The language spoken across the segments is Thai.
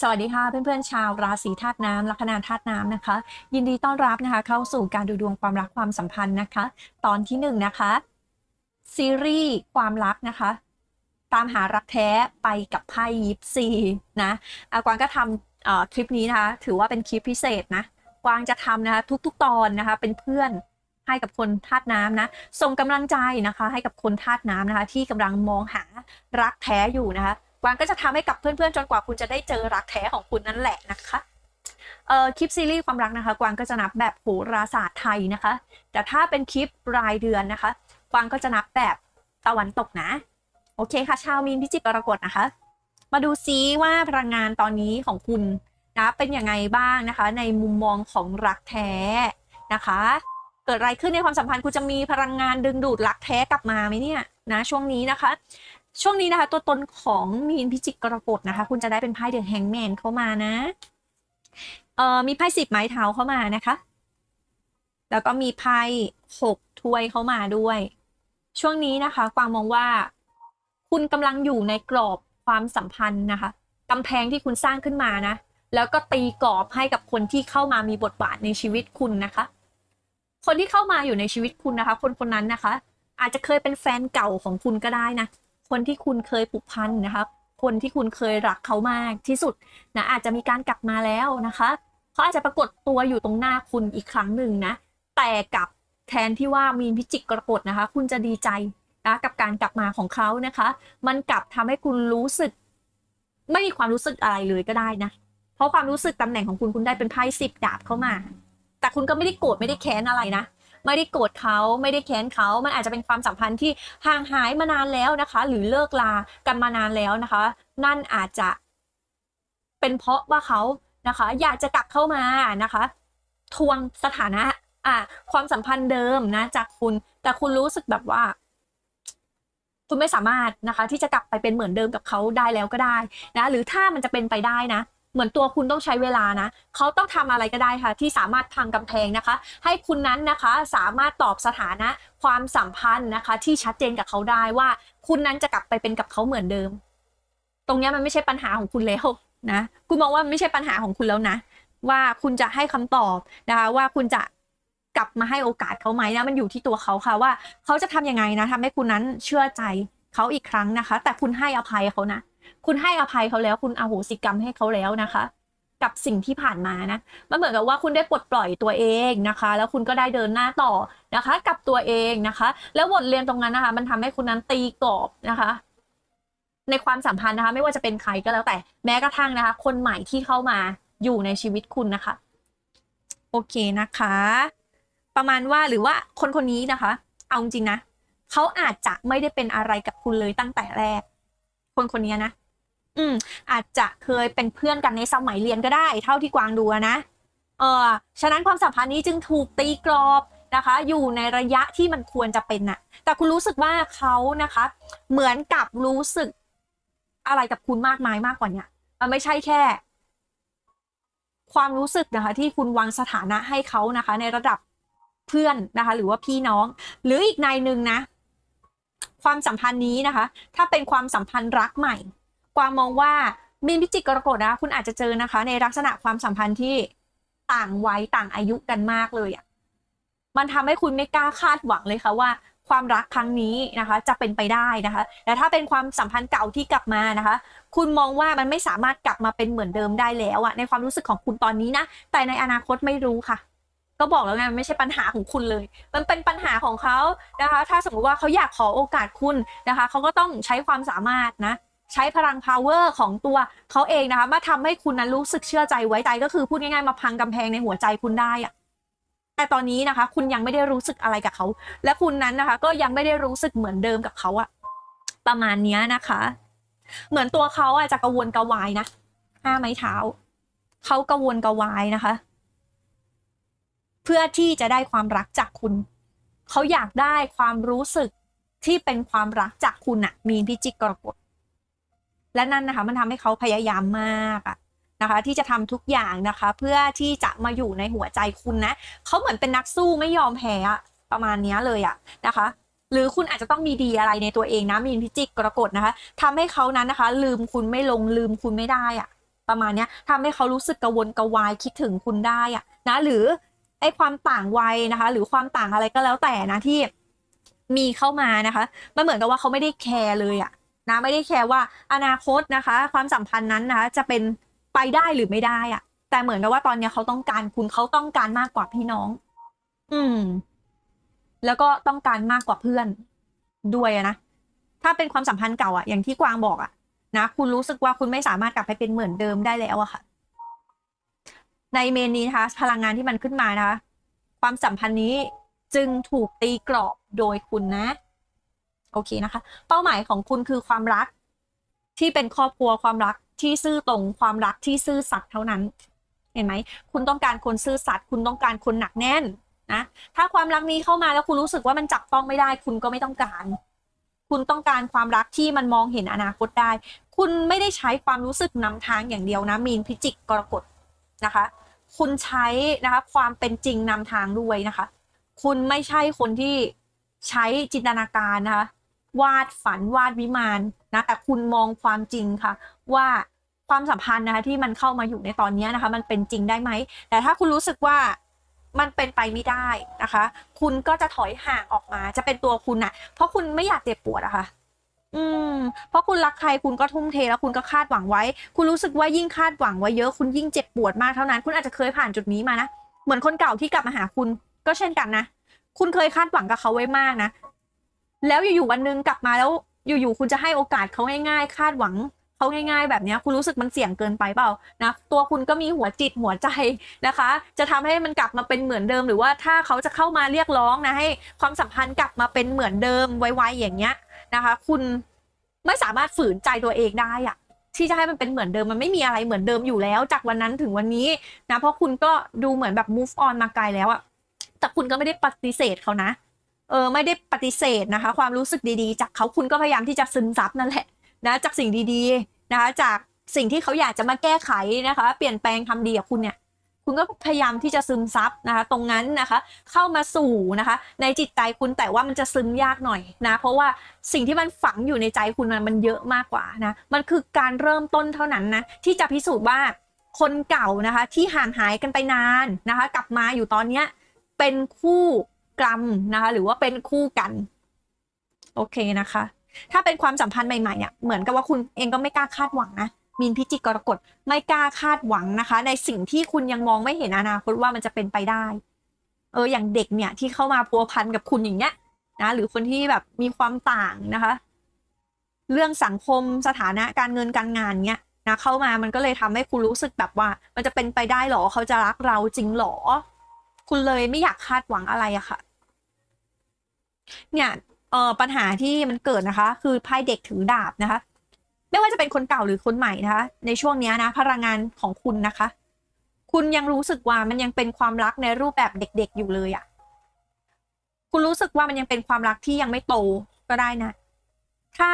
สวัสดีค่ะเพื่อนๆชาวราศีธาตุน้ำลัคนาธาตุน้ำนะคะ ยินดีต้อนรับนะคะ เข้าสู่การดูดวงความรักความสัมพันธ์นะคะ ตอนที่หนึ่งนะคะซีรีส์ความรักนะคะ ตามหารักแท้ไปกับไพ่ยิปซีนะอากวางก็ทำเอ่อคลิปนี้นะคะ ถือว่าเป็นคลิปพิเศษนะกวางจะทำนะคะทุกๆตอนนะคะ เป็นเพื่อนให้กับคนธาตุน้ำนะ ส่งกำลังใจนะคะ ให้กับคนธาตุน้ำนะคะ ที่กำลังมองหารักแท้อยู่นะคะ วางก็จะทำให้กับเพื่อนๆ จนกว่าคุณจะได้เจอรักแท้ของคุณนั่นแหละนะคะเอ่อคลิปซีรีส์ความรักนะคะ กวางก็จะนับแบบโหราศาสตร์ไทยนะคะ แต่ถ้าเป็นคลิปรายเดือนนะคะ กวางก็จะนับแบบตะวันตกนะ โอเคค่ะ ชาวมีนพิจิกกรกฎนะคะ มาดูซิว่าพลังงานตอนนี้ของคุณนะเป็นยังไงบ้างนะคะ ในมุมมองของรักแท้นะคะ เกิดอะไรขึ้นในความสัมพันธ์คุณจะมีพลังงานดึงดูดรักแท้กลับมาไหมเนี่ยนะช่วงนี้นะคะ ช่วงนี้นะคะ ตัวตนของมีนพิจิกกรกฎนะคะ คุณจะได้เป็นไพ่เดือะแฮงแมนเข้ามานะเอ่อมีไพ่สิบไม้เท้าเข้ามานะคะ แล้วก็มีไพ่หกถ้วยเข้ามาด้วย ช่วงนี้นะคะกวางมองว่า คุณกำลังอยู่ในกรอบความสัมพันธ์นะคะกำแพงที่คุณสร้างขึ้นมานะ แล้วก็ตีกรอบให้กับคนที่เข้ามามีบทบาทในชีวิตคุณนะคะ คนที่เข้ามาอยู่ในชีวิตคุณนะคะ คนคนนั้นนะคะ อาจจะเคยเป็นแฟนเก่าของคุณก็ได้นะ คนที่คุณเคยผูกพันนะคะ คนที่คุณเคยรักเขามากที่สุดนะอาจจะมีการกลับมาแล้วนะคะเขาอาจจะปรากฏตัวอยู่ตรงหน้าคุณอีกครั้งหนึ่งนะ แต่กับแทนที่ว่ามีนพิจิกกรกฎนะคะ คุณจะดีใจนะกับการกลับมาของเขานะคะ มันกลับทำให้คุณรู้สึก ไม่มีความรู้สึกอะไรเลยก็ได้นะ เพราะความรู้สึกตำแหน่งของคุณคุณได้เป็นไพ่สิบดาบเข้ามา แต่คุณก็ไม่ได้โกรธไม่ได้แค้นอะไรนะ ไม่ได้โกรธเขาไม่ได้แค้นเขา มันอาจจะเป็นความสัมพันธ์ที่ห่างหายมานานแล้วนะคะ หรือเลิกลากันมานานแล้วนะคะ นั่นอาจจะเป็นเพราะว่าเขานะคะ อยากจะกลับเข้ามานะคะ ทวงสถานะอะความสัมพันธ์เดิมนะ จากคุณ แต่คุณรู้สึกแบบว่าคุณไม่สามารถนะคะ ที่จะกลับไปเป็นเหมือนเดิมกับเขาได้แล้วก็ได้นะ หรือถ้ามันจะเป็นไปได้นะ เหมือนตัวคุณต้องใช้เวลานะเขาต้องทำอะไรก็ได้ค่ะ ที่สามารถพังกำแพงนะคะ ให้คุณนั้นนะคะสามารถตอบสถานะความสัมพันธ์นะคะ ที่ชัดเจนกับเขาได้ว่าคุณนั้นจะกลับไปเป็นกับเขาเหมือนเดิม ตรงนี้มันไม่ใช่ปัญหาของคุณแล้วนะคุณมองว่าไม่ใช่ปัญหาของคุณแล้วนะ ว่าคุณจะให้คำตอบนะคะว่าคุณจะกลับมาให้โอกาสเขาไหมนะมันอยู่ที่ตัวเขาค่ะว่าเขาจะทำยังไงนะทำให้คุณนั้นเชื่อใจเขาอีกครั้งนะคะ แต่คุณให้อภัยเขานะ คุณให้อภัยเขาแล้ว คุณอโหสิกรรมให้เขาแล้วนะคะ กับสิ่งที่ผ่านมานะมันเหมือนกับว่าคุณได้ปลดปล่อยตัวเองนะคะ แล้วคุณก็ได้เดินหน้าต่อนะคะ กับตัวเองนะคะ แล้วบทเรียนตรงนั้นนะคะ มันทำให้คุณนั้นตีกรอบนะคะในความสัมพันธ์นะคะ ไม่ว่าจะเป็นใครก็แล้วแต่แม้กระทั่งนะคะ คนใหม่ที่เข้ามาอยู่ในชีวิตคุณนะคะ โอเคนะคะ ประมาณว่าหรือว่าคนคนนี้นะคะ เอาจริงนะเขาอาจจะไม่ได้เป็นอะไรกับคุณเลยตั้งแต่แรก คนคนนี้นะ อืม อาจจะเคยเป็นเพื่อนกันในสมัยเรียนก็ได้ เท่าที่กวางดูนะ เออฉะนั้นความสัมพันธ์นี้จึงถูกตีกรอบนะคะ อยู่ในระยะที่มันควรจะเป็นน่ะ แต่คุณรู้สึกว่าเขานะคะ เหมือนกับรู้สึกอะไรกับคุณมากมายมากกว่าเนี้ยมันไม่ใช่แค่ ความรู้สึกนะคะ ที่คุณวางสถานะให้เขานะคะ ในระดับเพื่อนนะคะ หรือว่าพี่น้อง หรืออีกในหนึ่งนะ ความสัมพันธ์นี้นะคะ ถ้าเป็นความสัมพันธ์รักใหม่กวางมองว่ามีนพิจิกกรกฎนะคุณอาจจะเจอนะคะ ในลักษณะความสัมพันธ์ที่ต่างวัยต่างอายุกันมากเลยอะ่ะมันทำให้คุณไม่กล้าคาดหวังเลยค่ะว่าความรักครั้งนี้นะคะ จะเป็นไปได้นะคะ แต่ถ้าเป็นความสัมพันธ์เก่าที่กลับมานะคะ คุณมองว่ามันไม่สามารถกลับมาเป็นเหมือนเดิมได้แล้วอะในความรู้สึกของคุณตอนนี้นะ แต่ในอนาคตไม่รู้ค่ะ ก็บอกแล้วไงมันไม่ใช่ปัญหาของคุณเลย มันเป็นปัญหาของเขานะคะ ถ้าสมมติว่าเขาอยากขอโอกาสคุณนะคะเขาก็ต้องใช้ความสามารถนะ ใช้พลัง power ของตัวเขาเองนะคะ มาทำให้คุณนั้นรู้สึกเชื่อใจไว้ใจก็คือพูดง่ายๆมาพังกำแพงในหัวใจคุณได้อะแต่ตอนนี้นะคะ คุณยังไม่ได้รู้สึกอะไรกับเขา และคุณนั้นนะคะ ก็ยังไม่ได้รู้สึกเหมือนเดิมกับเขาอะประมาณนี้นะคะ เหมือนตัวเขาอะจะกระวนกระวายนะห้าไม้เท้าเขากระวนกระวายนะคะ เพื่อที่จะได้ความรักจากคุณ เขาอยากได้ความรู้สึกที่เป็นความรักจากคุณอะมีนพิจิกกรกฎและนั่นนะคะมันทำให้เขาพยายามมากอะนะคะ ที่จะทำทุกอย่างนะคะ เพื่อที่จะมาอยู่ในหัวใจคุณนะเขาเหมือนเป็นนักสู้ไม่ยอมแพ้ประมาณนี้เลยอะนะคะ หรือคุณอาจจะต้องมีดีอะไรในตัวเองนะมีนพิจิกกรกฎนะคะทำให้เขานั้นนะคะ ลืมคุณไม่ลงลืมคุณไม่ได้อะประมาณนี้ทำให้เขารู้สึกกระวนกระวายคิดถึงคุณได้อะนะ หรือ อ้ความต่างวัยนะคะ หรือความต่างอะไรก็แล้วแต่นะที่มีเข้ามานะคะ มันเหมือนกับว่าเขาไม่ได้แคร์เลยอะนะไม่ได้แคร์ว่าอนาคตนะคะ ความสัมพันธ์นั้นนะคะจะเป็นไปได้หรือไม่ได้อะแต่เหมือนกับว่าตอนนี้เขาต้องการคุณเขาต้องการมากกว่าพี่น้อง อืม แล้วก็ต้องการมากกว่าเพื่อนด้วยนะถ้าเป็นความสัมพันธ์เก่าอะอย่างที่กวางบอกอะนะคุณรู้สึกว่าคุณไม่สามารถกลับไปเป็นเหมือนเดิมได้แล้วอะค่ะ ในเมนนี้นะคะพลังงานที่มันขึ้นมานะคะความสัมพันธ์นี้จึงถูกตีกรอบโดยคุณนะ โอเคนะคะ เป้าหมายของคุณคือความรัก ที่เป็นครอบครัวความรักที่ซื่อตรงความรักที่ซื่อสัตย์เท่านั้น เห็นไหมคุณต้องการคนซื่อสัตย์คุณต้องการคนหนักแน่นนะถ้าความรักนี้เข้ามาแล้วคุณรู้สึกว่ามันจับต้องไม่ได้ คุณก็ไม่ต้องการ คุณต้องการความรักที่มันมองเห็นอนาคตได้ คุณไม่ได้ใช้ความรู้สึกนำทางอย่างเดียวนะมีนพิจิกกรกฎนะคะ คุณใช้นะคะความเป็นจริงนำทางด้วยนะคะ คุณไม่ใช่คนที่ใช้จินตนาการนะคะวาดฝันวาดวิมานนะแต่คุณมองความจริงค่ะ ว่าความสัมพันธ์นะคะที่มันเข้ามาอยู่ในตอนนี้นะคะ มันเป็นจริงได้ไหม แต่ถ้าคุณรู้สึกว่ามันเป็นไปไม่ได้นะคะ คุณก็จะถอยห่างออกมาจะเป็นตัวคุณน่ะ เพราะคุณไม่อยากเจ็บปวดอะค่ะ อืม เพราะคุณรักใครคุณก็ทุ่มเทแล้วคุณก็คาดหวังไว้ คุณรู้สึกว่ายิ่งคาดหวังไว้เยอะคุณยิ่งเจ็บปวดมากเท่านั้น คุณอาจจะเคยผ่านจุดนี้มานะ เหมือนคนเก่าที่กลับมาหาคุณ ก็เช่นกันนะ คุณเคยคาดหวังกับเขาไว้มากนะ แล้วอยู่ๆวันนึงกลับมาแล้วอยู่ๆคุณจะให้โอกาสเขาง่าย ๆ คาดหวังเขาง่ายๆแบบนี้คุณรู้สึกมันเสี่ยงเกินไปเปล่านะตัวคุณก็มีหัวจิตหัวใจนะคะ จะทำให้มันกลับมาเป็นเหมือนเดิม หรือว่าถ้าเขาจะเข้ามาเรียกร้องนะให้ ความสัมพันธ์กลับมาเป็นเหมือนเดิมไวๆอย่างเงี้ย นะคะ คุณไม่สามารถฝืนใจตัวเองได้อะที่จะให้มันเป็นเหมือนเดิมมันไม่มีอะไรเหมือนเดิมอยู่แล้ว จากวันนั้นถึงวันนี้นะเพราะคุณก็ดูเหมือนแบบ move on มาไกลแล้วอะแต่คุณก็ไม่ได้ปฏิเสธเขานะ เออไม่ได้ปฏิเสธนะคะ ความรู้สึกดีๆ จากเขาคุณก็พยายามที่จะซึมซับนั่นแหละนะจากสิ่งดีๆนะคะจากสิ่งที่เขาอยากจะมาแก้ไขนะคะ เปลี่ยนแปลงทำดีกับคุณเนี่ย คุณก็พยายามที่จะซึมซับนะคะ ตรงนั้นนะคะ เข้ามาสู่นะคะ ในจิตใจคุณแต่ว่ามันจะซึมยากหน่อยนะ เพราะว่าสิ่งที่มันฝังอยู่ในใจคุณมันมันเยอะมากกว่านะ มันคือการเริ่มต้นเท่านั้นนะที่จะพิสูจน์ว่าคนเก่านะคะ ที่ห่างหายกันไปนานนะคะ กลับมาอยู่ตอนเนี้ยเป็นคู่กรรมนะคะ หรือว่าเป็นคู่กัน โอเคนะคะ ถ้าเป็นความสัมพันธ์ใหม่ๆเนี่ยเหมือนกับว่าคุณเองก็ไม่กล้าคาดหวังนะ มีนพิจิกกรกฎไม่กล้าคาดหวังนะคะ ในสิ่งที่คุณยังมองไม่เห็นอนาคตว่ามันจะเป็นไปได้ เอออย่างเด็กเนี่ยที่เข้ามาพัวพันกับคุณอย่างเงี้ยนะหรือคนที่แบบมีความต่างนะคะ เรื่องสังคมสถานะการเงินการงานเนี้ยนะเข้ามามันก็เลยทำให้คุณรู้สึกแบบว่า มันจะเป็นไปได้หรอเขาจะรักเราจริงหรอ คุณเลยไม่อยากคาดหวังอะไรอะค่ะ เนี่ยเออปัญหาที่มันเกิดนะคะ คือไพ่เด็กถือดาบนะคะ ไม่ว่าจะเป็นคนเก่าหรือคนใหม่นะคะ ในช่วงนี้นะพลังงานของคุณนะคะ คุณยังรู้สึกว่ามันยังเป็นความรักในรูปแบบเด็กๆอยู่เลยอะ่ะ คุณรู้สึกว่ามันยังเป็นความรักที่ยังไม่โตก็ได้นะ ถ้า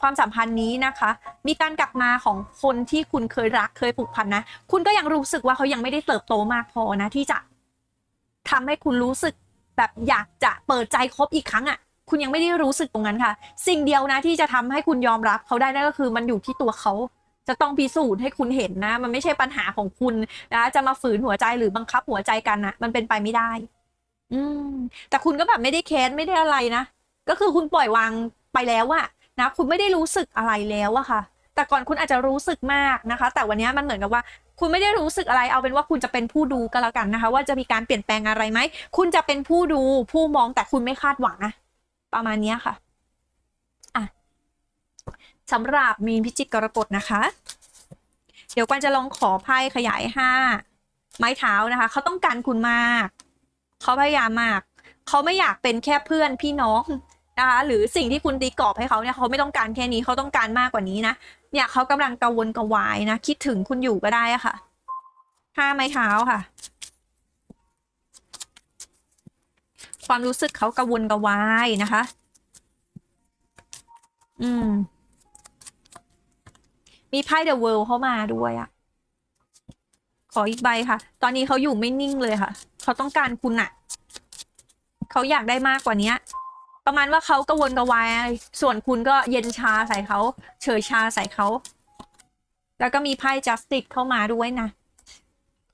ความสัมพันธ์นี้นะคะ มีการกลับมาของคนที่คุณเคยรักเคยผูกพันนะ คุณก็ยังรู้สึกว่าเขายังไม่ได้เติบโตมากพอนะที่จะทำให้คุณรู้สึกแบบอยากจะเปิดใจคบอีกครั้งอะ่ะ คุณยังไม่ได้รู้สึกตรงนั้นค่ะ สิ่งเดียวนะที่จะทำให้คุณยอมรับเขาได้นั่นก็คือ มันอยู่ที่ตัวเขาจะต้องพิสูจน์ให้คุณเห็นนะ มันไม่ใช่ปัญหาของคุณนะจะมาฝืนหัวใจหรือบังคับหัวใจกันนะมันเป็นไปไม่ได้ อืม แต่คุณก็แบบไม่ได้แค้นไม่ได้อะไรนะก็คือคุณปล่อยวางไปแล้วอะนะคุณไม่ได้รู้สึกอะไรแล้วอะค่ะ แต่ก่อนคุณอาจจะรู้สึกมากนะคะ แต่วันนี้มันเหมือนกับว่า คุณไม่ได้รู้สึกอะไรเอาเป็นว่าคุณจะเป็นผู้ดูก็แล้วกันนะคะ ว่าจะมีการเปลี่ยนแปลงอะไรไหมคุณจะเป็นผู้ดูผู้มองแต่คุณไม่คาดหวังนะ ประมาณนี้ค่ะอะสำหรับมีนพิจิกกรกฎนะคะ เดี๋ยวกวนจะลองขอไพ่ขยายห้าไม้เท้านะคะ เขาต้องการคุณมาก เขาพยายามมาก เขาไม่อยากเป็นแค่เพื่อนพี่น้องนะคะ หรือสิ่งที่คุณตีกรอบให้เขาเนี่ยเขาไม่ต้องการแค่นี้เขาต้องการมากกว่านี้นะเนี่ยเขากำลังกังวลกระวายนะ คิดถึงคุณอยู่ก็ได้ค่ะห้าไม้เท้าค่ะ ความรู้สึกเขากังวลกระวายนะคะ อืม มีไพ่เดอะเวิลด์เข้ามาด้วยอะขออีกใบค่ะ ตอนนี้เขาอยู่ไม่นิ่งเลยค่ะ เขาต้องการคุณอะเขาอยากได้มากกว่านี้ประมาณว่าเขากังวลกระวาย ส่วนคุณก็เย็นชาใส่เขา เฉยชาใส่เขา แล้วก็มีไพ่ justice เข้ามาด้วยนะ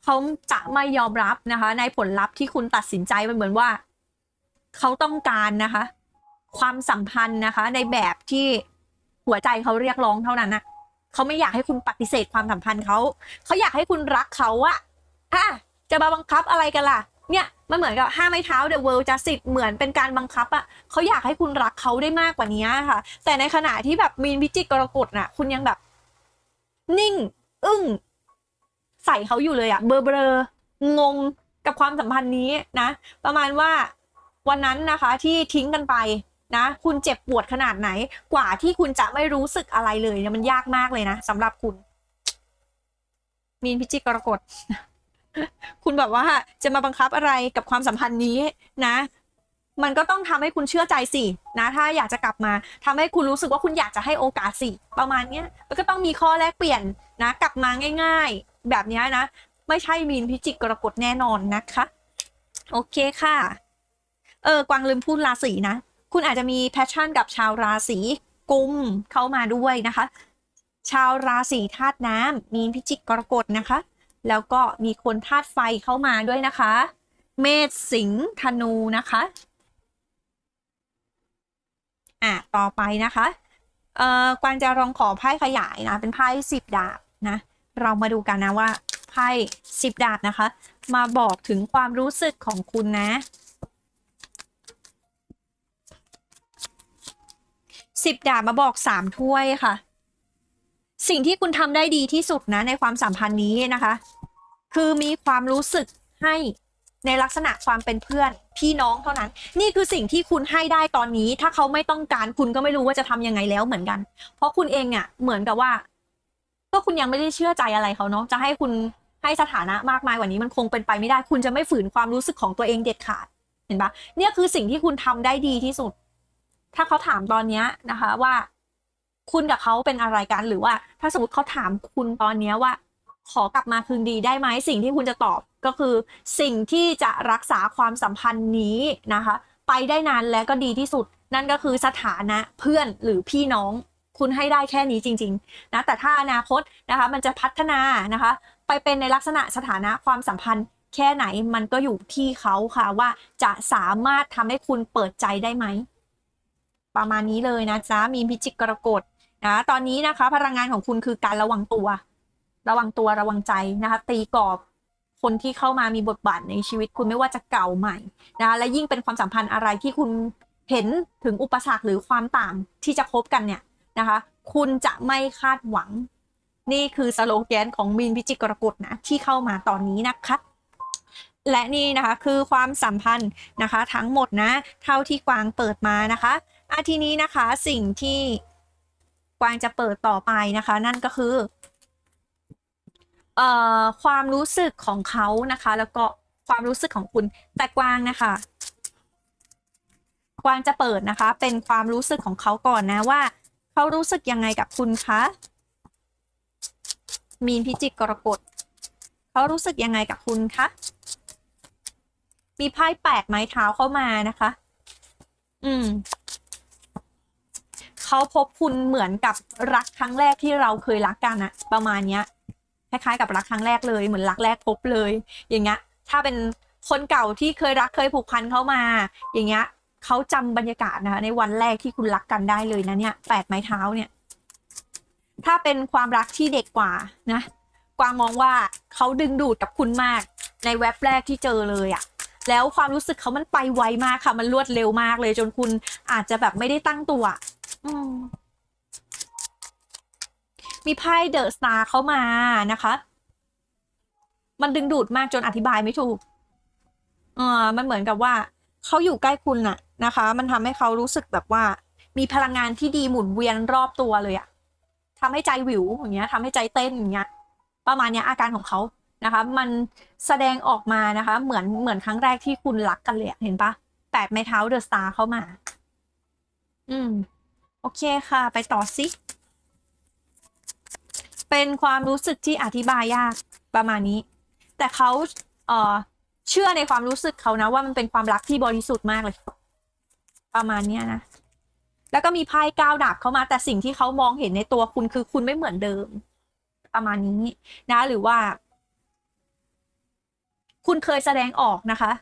เขาจะไม่ยอมรับนะคะ ในผลลัพธ์ที่คุณตัดสินใจมันเหมือนว่า เขาต้องการนะคะ ความสัมพันธ์นะคะ ในแบบที่หัวใจเขาเรียกร้องเท่านั้นนะเขาไม่อยากให้คุณปฏิเสธความสัมพันธ์เขาเขาอยากให้คุณรักเขาอะอะจะมาบังคับอะไรกันล่ะ เนี่ยมันเหมือนกับห้าไม้เท้า The World Justice เหมือนเป็นการบังคับอะเขาอยากให้คุณรักเขาได้มากกว่านี้ค่ะ แต่ในขณะที่แบบมีนพิจิกกรกฎน่ะ คุณยังแบบ นิ่ง อึ้ง ใส่เขาอยู่เลยอะเบลอเบลองงกับความสัมพันธ์นี้นะ ประมาณว่า วันนั้นนะคะที่ทิ้งกันไปนะ คุณเจ็บปวดขนาดไหน กว่าที่คุณจะไม่รู้สึกอะไรเลยเนี่ยมันยากมากเลยนะสำหรับคุณ มีนพิจิกรกฎคุณแบบว่าจะมาบังคับอะไรกับความสัมพันธ์นี้นะ มันก็ต้องทำให้คุณเชื่อใจสินะ ถ้าอยากจะกลับมาทำให้คุณรู้สึกว่าคุณอยากจะให้โอกาสสิประมาณเนี้ยมันก็ต้องมีข้อแลกเปลี่ยนนะ กลับมาง่าย ๆ แบบนี้นะ ไม่ใช่มีนพิจิกกรกฎแน่นอนนะคะ โอเคค่ะ เออกวางลืมพูดราศีนะ คุณอาจจะมีแพชชั่นกับชาวราศีกุมเข้ามาด้วยนะคะ ชาวราศีธาตุน้ำมีนพิจิกกรกฎนะคะ แล้วก็มีคนธาตุไฟเข้ามาด้วยนะคะ เมษสิงห์ธนูนะคะอะต่อไปนะคะเอ่อกวางจะลองขอไพ่ขยายนะ เป็นไพ่สิบดาบนะ เรามาดูกันนะว่าไพ่สิบดาบนะคะ มาบอกถึงความรู้สึกของคุณนะ สิบดาบมาบอกสามถ้วยค่ะ สิ่งที่คุณทำได้ดีที่สุดนะในความสัมพันธ์นี้นะคะ คือมีความรู้สึกให้ในลักษณะความเป็นเพื่อนพี่น้องเท่านั้น นี่คือสิ่งที่คุณให้ได้ตอนนี้ ถ้าเขาไม่ต้องการคุณก็ไม่รู้ว่าจะทำยังไงแล้วเหมือนกัน เพราะคุณเองเนี่ยเหมือนกับว่า ก็คุณยังไม่ได้เชื่อใจอะไรเขาเนาะจะให้คุณให้สถานะมากมายกว่านี้มันคงเป็นไปไม่ได้ คุณจะไม่ฝืนความรู้สึกของตัวเองเด็ดขาดเห็นปะเนี่ยคือสิ่งที่คุณทำได้ดีที่สุด ถ้าเขาถามตอนเนี้ยนะคะว่า คุณกับเขาเป็นอะไรกันหรือว่า ถ้าสมมติเขาถามคุณตอนเนี้ยว่า ขอกลับมาคืนดีได้ไหมสิ่งที่คุณจะตอบก็คือ สิ่งที่จะรักษาความสัมพันธ์นี้นะคะ ไปได้นานและก็ดีที่สุด นั่นก็คือสถานะเพื่อนหรือพี่น้องคุณให้ได้แค่นี้จริงๆนะแต่ถ้าอนาคตนะคะมันจะพัฒนานะคะ ไปเป็นในลักษณะสถานะความสัมพันธ์แค่ไหนมันก็อยู่ที่เขาค่ะว่าจะสามารถทำให้คุณเปิดใจได้ไหม ประมาณนี้เลยนะจ๊ะมีนพิจิกกรกฎนะตอนนี้นะคะ พลังงานของคุณคือการระวังตัว ระวังตัวระวังใจนะคะ ตีกรอบคนที่เข้ามามีบทบาทในชีวิตคุณไม่ว่าจะเก่าใหม่นะคะและยิ่งเป็นความสัมพันธ์อะไรที่คุณเห็นถึงอุปสรรคหรือความต่างที่จะพบกันเนี่ยนะคะ คุณจะไม่คาดหวัง นี่คือสโลแกนของมีนพิจิกกรกฎนะที่เข้ามาตอนนี้นะคะและนี่นะคะคือความสัมพันธ์นะคะทั้งหมดนะ เท่าที่กวางเปิดมานะคะ อาทีนี้นะคะสิ่งที่กวางจะเปิดต่อไปนะคะ นั่นก็คือเอ่อความรู้สึกของเขานะคะ แล้วก็ความรู้สึกของคุณแต่กวางนะคะ กวางจะเปิดนะคะ เป็นความรู้สึกของเขาก่อนนะว่าเขารู้สึกยังไงกับคุณคะมีนพิจิกกรกฎเขารู้สึกยังไงกับคุณคะมีไพ่แปดไม้เท้าเข้ามานะคะ อืม เขาพบคุณเหมือนกับรักครั้งแรกที่เราเคยรักกันอะประมาณเนี้ยคล้ายๆกับรักครั้งแรกเลยเหมือนรักแรกพบเลย อย่างเงี้ยถ้าเป็นคนเก่าที่เคยรักเคยผูกพันเข้ามา อย่างเงี้ยเขาจำบรรยากาศนะคะในวันแรกที่คุณรักกันได้เลยนะเนี่ยแปดไม้เท้าเนี่ยถ้าเป็นความรักที่เด็กกว่านะกวางมองว่าเขาดึงดูดกับคุณมากในเว็บแรกที่เจอเลยอะแล้วความรู้สึกเขามันไปไวมากค่ะ มันรวดเร็วมากเลยจนคุณอาจจะแบบไม่ได้ตั้งตัว มีไพ่เดอะสตาร์เข้ามานะคะ มันดึงดูดมากจนอธิบายไม่ถูก เออมันเหมือนกับว่า เขาอยู่ใกล้คุณน่ะ นะคะ มันทำให้เขารู้สึกแบบว่า มีพลังงานที่ดีหมุนเวียนรอบตัวเลยอะทำให้ใจวิวอย่างเงี้ยทำให้ใจเต้นอย่างเงี้ย ประมาณเนี้ยอาการของเขานะคะ มันแสดงออกมานะคะ เหมือนเหมือนครั้งแรกที่คุณรักกันเลยเห็นปะแปดไม้เท้าเดอะสตาร์เข้ามา อืม โอเคค่ะ ไปต่อสิ เป็นความรู้สึกที่อธิบายยากประมาณนี้ แต่เขาเอ่อเชื่อในความรู้สึกเขานะว่ามันเป็นความรักที่บริสุทธิ์มากเลย ประมาณเนี้นะ แล้วก็มีไพ่ก้าวดาบเข้ามา แต่สิ่งที่เขามองเห็นในตัวคุณคือคุณไม่เหมือนเดิม ประมาณนี้นะ หรือว่า คุณเคยแสดงออกนะคะ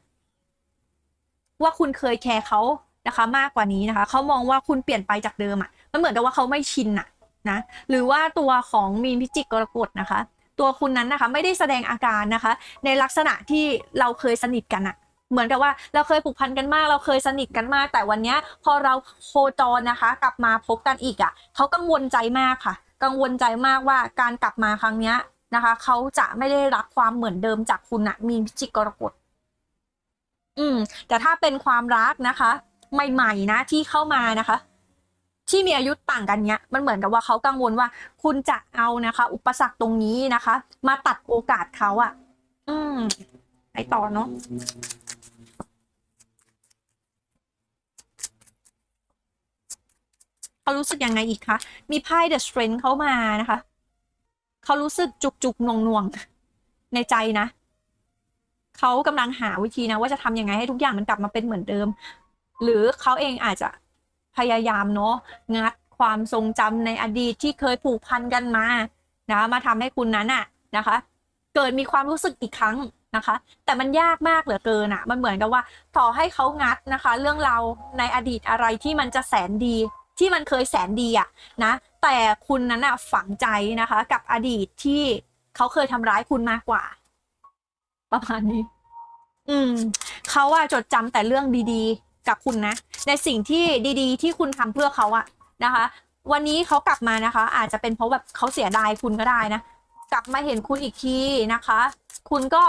ว่าคุณเคยแคร์เขา นะคะมากกว่านี้นะคะเขามองว่าคุณเปลี่ยนไปจากเดิมอะ่ะมันเหมือนกับว่าเขาไม่ชินอะนะหรือว่าตัวของมีนพิจิกกรกฎนะคะ ตัวคุณนั้นนะคะไม่ได้แสดงอาการนะคะ ในลักษณะที่เราเคยสนิทกันอะเหมือนกับว่าเราเคยผูกพันกันมาก เราเคยสนิทกันมาก แต่วันนี้พอเราโคจรนะคะ กลับมาพบกันอีกอะ่ะเขากังวลใจมากค่ะ กังวลใจมากว่าการกลับมาครั้งเนี้ยนะคะเขาจะไม่ได้รับความเหมือนเดิมจากคุณอะมีนพิจิกกรกฎอืมแต่ถ้าเป็นความรักนะคะ ใหม่ ๆ นะที่เข้ามานะคะ ที่มีอายุต่างกันเนี้ยมันเหมือนกับว่าเขากังวลว่า คุณจะเอานะคะ อุปสรรคตรงนี้นะคะ มาตัดโอกาสเขาอะอืมไปต่อเนาะเขารู้สึกยังไงอีกคะมีไพ่ The Strength เข้ามานะคะเขารู้สึกจุกจุกๆหน่วงหน่วงๆในใจนะเขากำลังหาวิธีนะว่าจะทำยังไงให้ทุกอย่างมันกลับมาเป็นเหมือนเดิม หรือเขาเองอาจจะพยายามเนาะงัดความทรงจำในอดีตที่เคยผูกพันกันมานะมาทำให้คุณนั้นอะนะคะ เกิดมีความรู้สึกอีกครั้งนะคะ แต่มันยากมากเหลือเกินอะมันเหมือนกับว่าต่อให้เขางัดนะคะ เรื่องราวในอดีตอะไรที่มันจะแสนดีที่มันเคยแสนดีอะนะแต่คุณนั้นอะฝังใจนะคะ กับอดีตที่เขาเคยทำร้ายคุณมากกว่า ประมาณนี้ อืมเขาอะจดจำแต่เรื่องดี ๆ กับคุณนะ ในสิ่งที่ดีๆ ที่คุณทำเพื่อเขาอะนะคะ วันนี้เขากลับมานะคะ อาจจะเป็นเพราะแบบเขาเสียดายคุณก็ได้นะ กลับมาเห็นคุณอีกทีนะคะ คุณก็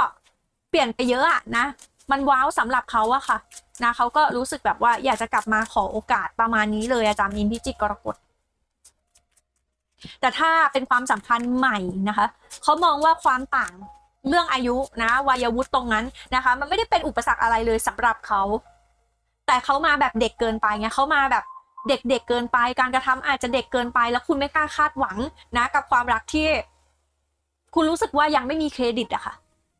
เปลี่ยนไปเยอะอะนะ มันว้าวสำหรับเขาอะค่ะนะเขาก็รู้สึกแบบว่าอยากจะกลับมาขอโอกาสประมาณนี้เลยอาจารย์มินพิจิตรกรกฎแต่ถ้าเป็นความสัมพันธ์ใหม่นะคะเขามองว่าความต่างเรื่องอายุนะวัยวุฒิตรงนั้นนะคะ มันไม่ได้เป็นอุปสรรคอะไรเลยสำหรับเขา แต่เขามาแบบเด็กเกินไปไงเขามาแบบเด็กๆเเกินไป การกระทำอาจจะเด็กเกินไป แล้วคุณไม่กล้าคาดหวังนะ กับความรักที่ คุณรู้สึกว่ายังไม่มีเครดิตอะค่ะ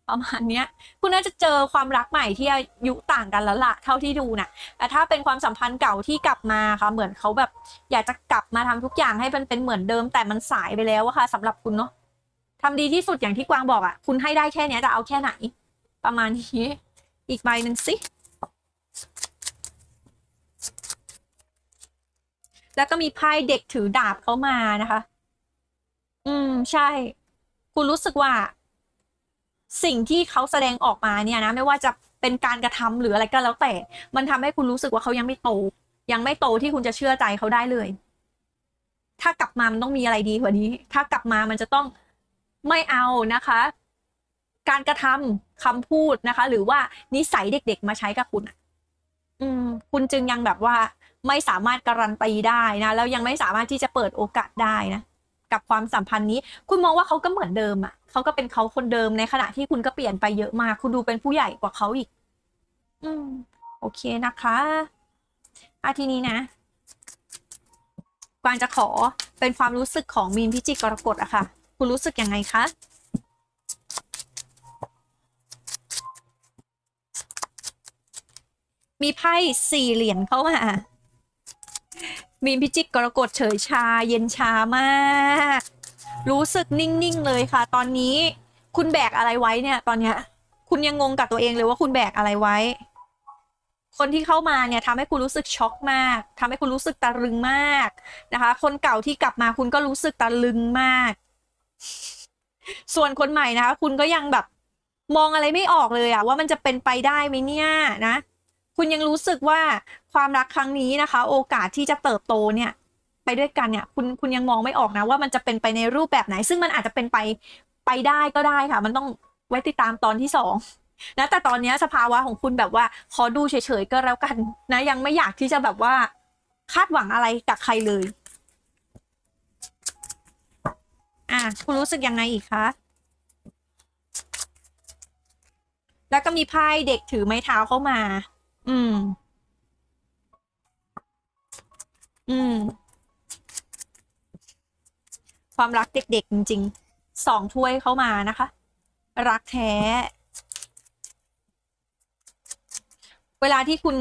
ประมาณเนี้ย คุณน่าจะเจอความรักใหม่ที่อายุต่างกันแล้วล่ะเท่าที่ดูน่ะแต่ถ้าเป็นความสัมพันธ์เก่าที่กลับมาค่ะ เหมือนเขาแบบ อยากจะกลับมาทำทุกอย่างให้มันเป็นเหมือนเดิม แต่มันสายไปแล้วอะค่ะสำหรับคุณเนาะทำดีที่สุดอย่างที่กวางบอกอะคุณให้ได้แค่เนี้ยจะเอาแค่ไหน ประมาณนี้ อีกใบหนึ่งสิ แล้วก็มีไพ่เด็กถือดาบเข้ามานะคะ อืมใช่ คุณรู้สึกว่า สิ่งที่เขาแสดงออกมาเนี่ยนะ ไม่ว่าจะเป็นการกระทำหรืออะไรก็แล้วแต่ มันทำให้คุณรู้สึกว่าเขายังไม่โต ยังไม่โตที่คุณจะเชื่อใจเขาได้เลย ถ้ากลับมามันต้องมีอะไรดีกว่านี้ ถ้ากลับมามันจะต้องไม่เอานะคะ การกระทำคำพูดนะคะ หรือว่านิสัยเด็ก ๆ มาใช้กับคุณอะอืม คุณจึงยังแบบว่า ไม่สามารถการันตีได้นะแล้วยังไม่สามารถที่จะเปิดโอกาสได้นะกับความสัมพันธ์นี้ คุณมองว่าเขาก็เหมือนเดิมอะ่ะเขาก็เป็นเขาคนเดิมในขณะที่คุณก็เปลี่ยนไปเยอะมาก คุณดูเป็นผู้ใหญ่กว่าเขาอีก อืม โอเคนะคะอาทีนี้นะกวางจะขอเป็นความรู้สึกของมีนพิจิกกรกฎอะค่ะ คุณรู้สึกยังไงคะมีไพ่สี่เหรียญเข้ามา มีนพิจิกกรกฎเฉยชาเย็นชามาก รู้สึกนิ่งๆเลยค่ะ ตอนนี้คุณแบกอะไรไว้เนี่ยตอนเนี้ย คุณยังงงกับตัวเองเลยว่าคุณแบกอะไรไว้ คนที่เข้ามาเนี่ยทำให้คุณรู้สึกช็อกมากทำให้คุณรู้สึกตะลึงมากนะคะ คนเก่าที่กลับมาคุณก็รู้สึกตะลึงมาก ส่วนคนใหม่นะคะ คุณก็ยังแบบมองอะไรไม่ออกเลยอะว่ามันจะเป็นไปได้ไหมเนี่ยนะ คุณยังรู้สึกว่าความรักครั้งนี้นะคะ โอกาสที่จะเติบโตเนี่ยไปด้วยกันเนี่ยคุณคุณยังมองไม่ออกนะว่ามันจะเป็นไปในรูปแบบไหน ซึ่งมันอาจจะเป็นไปไปได้ก็ได้ค่ะ มันต้องไว้ติดตามตอนที่สองนะแต่ตอนนี้สภาวะของคุณแบบว่าขอดูเฉยๆก็แล้วกันนะยังไม่อยากที่จะแบบว่าคาดหวังอะไรกับใครเลย อะคุณรู้สึกยังไงอีกคะแล้วก็มีไพ่เด็กถือไม้เท้าเข้ามา อืม อืม ความรักเด็ก ๆ จริงๆสองถ้วยเข้ามานะคะ รักแท้ เวลาที่คุณ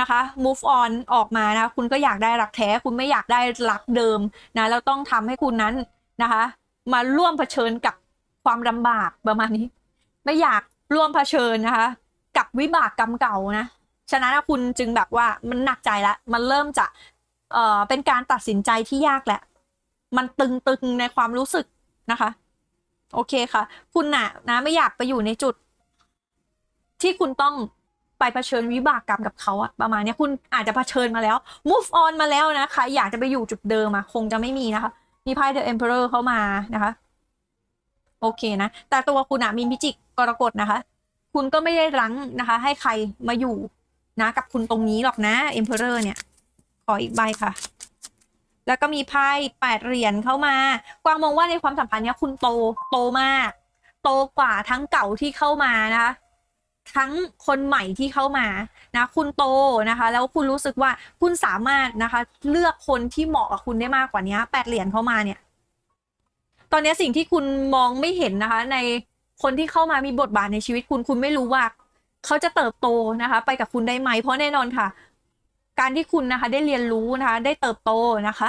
นะคะ move on ออกมานะ คุณก็อยากได้รักแท้ คุณไม่อยากได้รักเดิมนะแล้วต้องทำให้คุณนั้นนะคะ มาร่วมเผชิญกับความลำบากประมาณนี้ ไม่อยากร่วมเผชิญนะคะ กับวิบากกรรมเก่านะ ฉะนั้นคุณจึงแบบว่ามันหนักใจแล้วมันเริ่มจะเอ่อเป็นการตัดสินใจที่ยากแหละ มันตึงๆในความรู้สึกนะคะ โอเคค่ะ คุณน่ะนะไม่อยากไปอยู่ในจุด ที่คุณต้องไปเผชิญวิบากกรรมกับเขาอะประมาณนี้คุณอาจจะเผชิญมาแล้ว move on มาแล้วนะคะ อยากจะไปอยู่จุดเดิมอะคงจะไม่มีนะคะ มีไพ่ The Emperor เข้ามานะคะ โอเคนะ แต่ตัวคุณอะมีพิจิกกรกฎนะคะ คุณก็ไม่ได้รั้งนะคะ ให้ใครมาอยู่ นะกับคุณตรงนี้หรอกนะ Emperor เนี่ย ขออีกใบค่ะ แล้วก็มีไพ่แปดเหรียญเข้ามากวางมองว่าในความสัมพันธ์เนี้ยคุณโตโตมาก โตกว่าทั้งเก่าที่เข้ามานะคะทั้งคนใหม่ที่เข้ามานะคุณโตนะคะ แล้วคุณรู้สึกว่าคุณสามารถนะคะ เลือกคนที่เหมาะกับคุณได้มากกว่านี้แปดเหรียญเข้ามาเนี่ย ตอนนี้สิ่งที่คุณมองไม่เห็นนะคะ ในคนที่เข้ามามีบทบาทในชีวิตคุณคุณไม่รู้ว่า เขาจะเติบโตนะคะ ไปกับคุณได้ไหม เพราะแน่นอนค่ะ การที่คุณนะคะ ได้เรียนรู้นะคะ ได้เติบโตนะคะ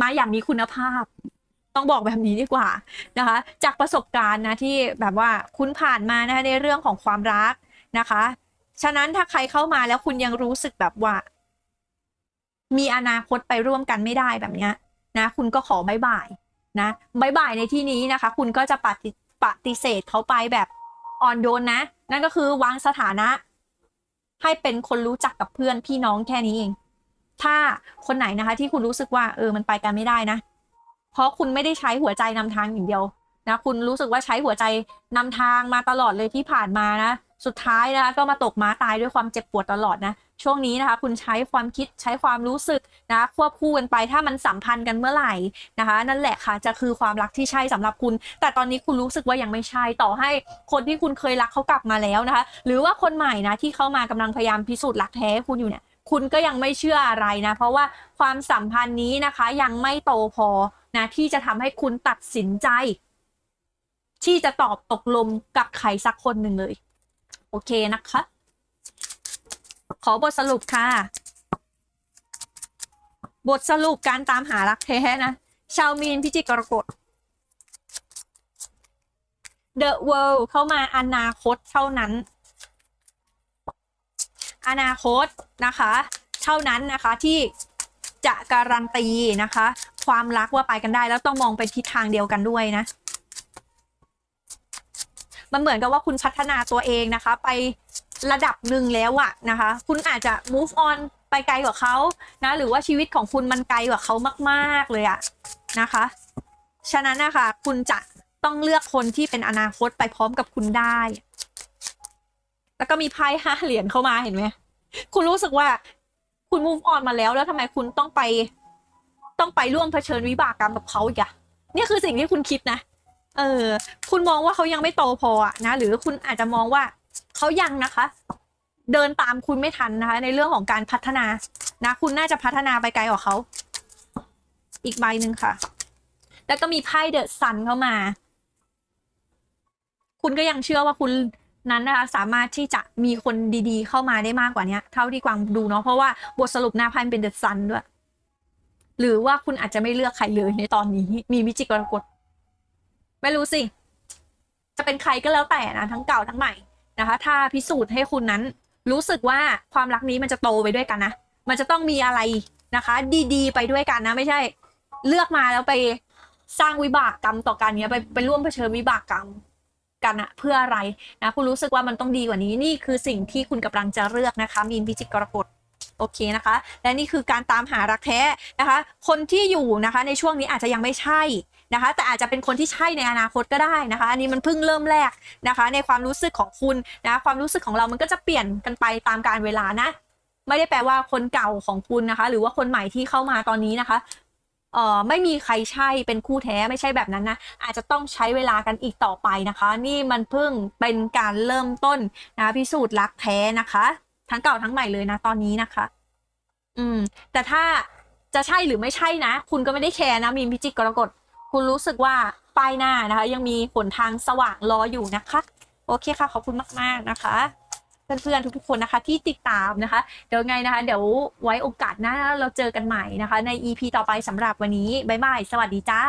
มาอย่างมีคุณภาพ ต้องบอกแบบนี้ดีกว่านะคะ จากประสบการณ์นะที่แบบว่าคุณผ่านมานะคะในเรื่องของความรักนะคะ ฉะนั้นถ้าใครเข้ามาแล้วคุณยังรู้สึกแบบว่า มีอนาคตไปร่วมกันไม่ได้แบบเนี้ยนะ คุณก็ขอบายบายนะบายบายในที่นี้นะคะ คุณก็จะปฏิปฏิเสธเขาไปแบบ อ่อนโยนนะ นั่นก็คือวางสถานะ ให้เป็นคนรู้จักกับเพื่อนพี่น้องแค่นี้เอง ถ้าคนไหนนะคะ ที่คุณรู้สึกว่าเออมันไปกันไม่ได้นะ เพราะคุณไม่ได้ใช้หัวใจนำทางอย่างเดียวนะคุณรู้สึกว่าใช้หัวใจนำทางมาตลอดเลยที่ผ่านมานะ สุดท้ายนะคะก็มาตกม้าตายด้วยความเจ็บปวดตลอดนะ ช่วงนี้นะคะ คุณใช้ความคิดใช้ความรู้สึกนะควบคู่กันไปถ้ามันสัมพันธ์กันเมื่อไหร่นะคะ นั่นแหละค่ะจะคือความรักที่ใช่สำหรับคุณ แต่ตอนนี้คุณรู้สึกว่ายังไม่ใช่ต่อให้คนที่คุณเคยรักเขากลับมาแล้วนะคะ หรือว่าคนใหม่นะที่เข้ามากำลังพยายามพิสูจน์รักแท้คุณอยู่เนี่ยคุณก็ยังไม่เชื่ออะไรนะ เพราะว่าความสัมพันธ์นี้นะคะยังไม่โตพอนะที่จะทำให้คุณตัดสินใจ ที่จะตอบตกลงกับใครสักคนหนึ่งเลย โอเคนะคะ ขอบทสรุปค่ะ บทสรุปการตามหารักแท้นะ ชาวมีนพิจิกกรกฎ The World เข้ามาอนาคตเท่านั้น อนาคตนะคะ เท่านั้นนะคะที่จะการันตีนะคะ ความรักว่าไปกันได้แล้วต้องมองไปทิศทางเดียวกันด้วยนะ มันเหมือนกับว่าคุณพัฒนาตัวเองนะคะ ไประดับหนึ่งแล้วอะนะคะ คุณอาจจะ move on ไปไกลกว่าเขานะ หรือว่าชีวิตของคุณมันไกลกว่าเขามากๆเลยอะนะคะ ฉะนั้นนะคะ คุณจะต้องเลือกคนที่เป็นอนาคตไปพร้อมกับคุณได้ แล้วก็มีไพ่ห้าเหรียญเข้ามาเห็นไหมคุณรู้สึกว่าคุณ move on มาแล้วแล้วทำไมคุณต้องไป ต้องไปร่วมเผชิญวิบากกรรมกับเขาอีกอะนี่คือสิ่งที่คุณคิดนะ เออ คุณมองว่าเขายังไม่โตพออะนะ หรือคุณอาจจะมองว่าเขายังนะคะ เดินตามคุณไม่ทันนะคะ ในเรื่องของการพัฒนานะ คุณน่าจะพัฒนาไปไกลกว่าเขา อีกใบหนึ่งค่ะ แล้วก็มีไพ่เดอะซันเข้ามา คุณก็ยังเชื่อว่าคุณนั้นนะคะสามารถที่จะมีคนดีๆ เข้ามาได้มากกว่านี้เท่าที่กวางดูเนาะเพราะว่าบทสรุปหน้าไพ่เป็นเดอะซันด้วย หรือว่าคุณอาจจะไม่เลือกใครเลยในตอนนี้มีมิจิกรกฎ ไม่รู้สิ จะเป็นใครก็แล้วแต่นะทั้งเก่าทั้งใหม่นะคะ ถ้าพิสูจน์ให้คุณนั้น รู้สึกว่าความรักนี้มันจะโตไปด้วยกันนะ มันจะต้องมีอะไรนะคะ ดีๆ ไปด้วยกันนะ ไม่ใช่ เลือกมาแล้วไปสร้างวิบากกรรมต่อกันเนี้ยไปไปร่วมเผชิญวิบากกรรมกันอะเพื่ออะไรนะคุณรู้สึกว่ามันต้องดีกว่านี้นี่คือสิ่งที่คุณกำลังจะเลือกนะคะมีนพิจิกกรกฎ โอเคนะคะ และนี่คือการตามหารักแท้นะคะ คนที่อยู่นะคะในช่วงนี้อาจจะยังไม่ใช่นะคะ แต่อาจจะเป็นคนที่ใช่ในอนาคตก็ได้นะคะ อันนี้มันเพิ่งเริ่มแรกนะคะ ในความรู้สึกของคุณนะความรู้สึกของเรามันก็จะเปลี่ยนกันไปตามการเวลานะ ไม่ได้แปลว่าคนเก่าของคุณนะคะ หรือว่าคนใหม่ที่เข้ามาตอนนี้นะคะเอ่อไม่มีใครใช่เป็นคู่แท้ไม่ใช่แบบนั้นนะ อาจจะต้องใช้เวลากันอีกต่อไปนะคะ นี่มันเพิ่งเป็นการเริ่มต้นนะพิสูจน์รักแท้นะคะ ทั้งเก่าทั้งใหม่เลยนะตอนนี้นะคะ อืม แต่ถ้าจะใช่หรือไม่ใช่นะ คุณก็ไม่ได้แคร์นะมีนพิจิกกรกฎคุณรู้สึกว่าป้ายหน้านะคะ ยังมีหนทางสว่างรออยู่นะคะ โอเคค่ะ ขอบคุณมากๆนะคะ เพื่อนๆทุกๆคนนะคะที่ติดตามนะคะ เดี๋ยวไงนะคะ เดี๋ยวไว้โอกาสหน้าเราเจอกันใหม่นะคะ ใน EP ต่อไปสำหรับวันนี้บ๊ายบายสวัสดีจ้า